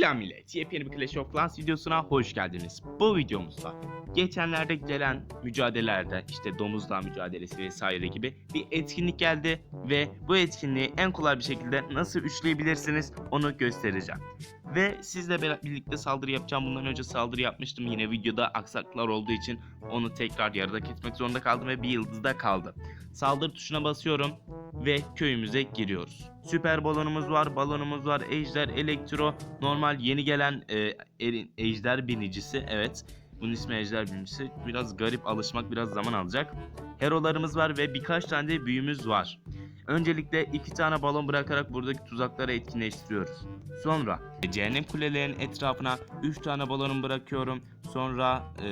Selam millet. Yepyeni bir Clash of Clans videosuna hoş geldiniz. Bu videomuzda geçenlerde gelen mücadelelerde işte domuzla mücadelesi vesaire gibi bir etkinlik geldi ve bu etkinliği en kolay bir şekilde nasıl üçleyebilirsiniz onu göstereceğim. Ve sizle birlikte saldırı yapacağım. Bundan önce saldırı yapmıştım yine videoda aksaklıklar olduğu için onu tekrar yarıda kesmek zorunda kaldım ve bir yıldızda kaldı. Saldırı tuşuna basıyorum ve köyümüze giriyoruz. Süper balonumuz var, balonumuz var, ejder, elektro, normal yeni gelen e, erin- ejder binicisi evet. Bunun ismi ejder binicisi. Biraz garip alışmak biraz zaman alacak. Herolarımız var ve birkaç tane de büyümüz var. Öncelikle iki tane balon bırakarak buradaki tuzakları etkinleştiriyoruz. Sonra e, cehennem kulelerinin etrafına 3 tane balonum bırakıyorum. Sonra e,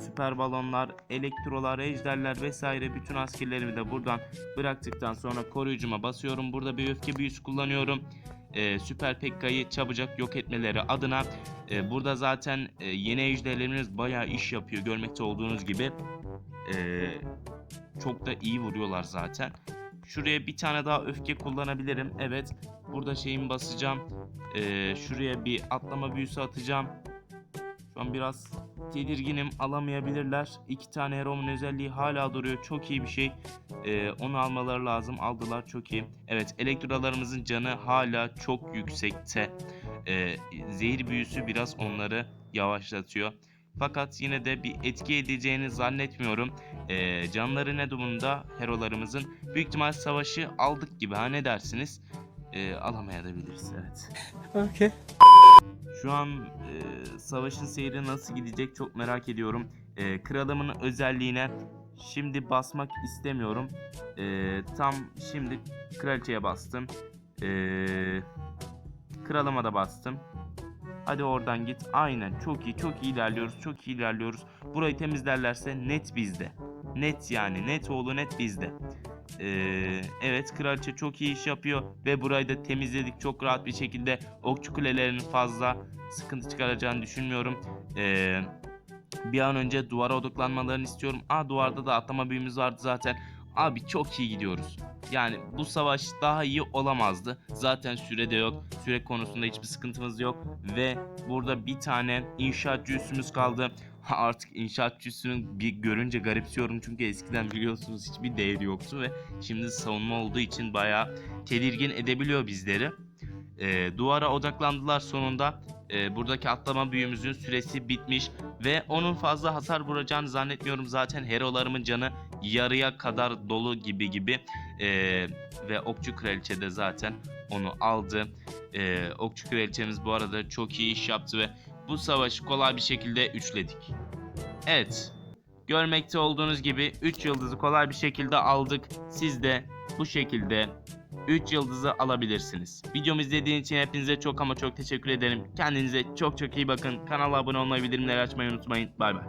süper balonlar, elektrolar, ejderler vesaire bütün askerlerimi de buradan bıraktıktan sonra koruyucuma basıyorum. Burada bir öfke büyüsü kullanıyorum. Ee, Süper Pekka'yı çabucak yok etmeleri adına e, burada zaten e, yeni ejderlerimiz bayağı iş yapıyor görmekte olduğunuz gibi. Ee, çok da iyi vuruyorlar zaten. Şuraya bir tane daha öfke kullanabilirim. Evet. Burada şeyimi basacağım. Ee, şuraya bir atlama büyüsü atacağım. Şu an biraz tedirginim alamayabilirler. İki tane hero'mun özelliği hala duruyor. Çok iyi bir şey. Ee, onu almaları lazım. Aldılar çok iyi. Evet elektrolarımızın canı hala çok yüksekte. Ee, zehir büyüsü biraz onları yavaşlatıyor. Fakat yine de bir etki edeceğini zannetmiyorum. Ee, canları ne durumda herolarımızın? Büyük ihtimal savaşı aldık gibi ha ne dersiniz? Ee, alamayabiliriz evet. Okay. Şu an e, savaşın seyri nasıl gidecek çok merak ediyorum. E, kralımın özelliğine şimdi basmak istemiyorum. E, tam şimdi kraliçeye bastım. E, kralıma da bastım. Hadi oradan git. Aynen çok iyi çok iyi ilerliyoruz çok iyi ilerliyoruz. Burayı temizlerlerse net bizde. Net yani net oğlu net bizde. Ee, evet kraliçe çok iyi iş yapıyor ve burayı da temizledik çok rahat bir şekilde. Okçu kulelerinin fazla sıkıntı çıkaracağını düşünmüyorum. Ee, bir an önce duvara odaklanmalarını istiyorum. Aa duvarda da atlama büyümüz vardı zaten. Abi çok iyi gidiyoruz. Yani bu savaş daha iyi olamazdı. Zaten süre de yok. Süre konusunda hiçbir sıkıntımız yok. Ve burada bir tane inşaatçı üssümüz kaldı. Artık inşaatçı bir görünce garipsiyorum. Çünkü eskiden biliyorsunuz hiçbir değeri yoktu. Ve şimdi savunma olduğu için bayağı tedirgin edebiliyor bizleri. Ee, duvara odaklandılar sonunda. Ee, buradaki atlama büyümüzün süresi bitmiş ve onun fazla hasar vuracağını zannetmiyorum. Zaten herolarımın canı yarıya kadar dolu gibi gibi. Ee, ve Okçu Kraliçe de zaten onu aldı. Ee, Okçu Kraliçemiz bu arada çok iyi iş yaptı ve bu savaşı kolay bir şekilde üçledik. Evet. Görmekte olduğunuz gibi 3 yıldızı kolay bir şekilde aldık. Siz de bu şekilde 3 yıldızı alabilirsiniz. Videomu izlediğiniz için hepinize çok ama çok teşekkür ederim. Kendinize çok çok iyi bakın. Kanala abone olmayı, bildirimleri açmayı unutmayın. Bay bay.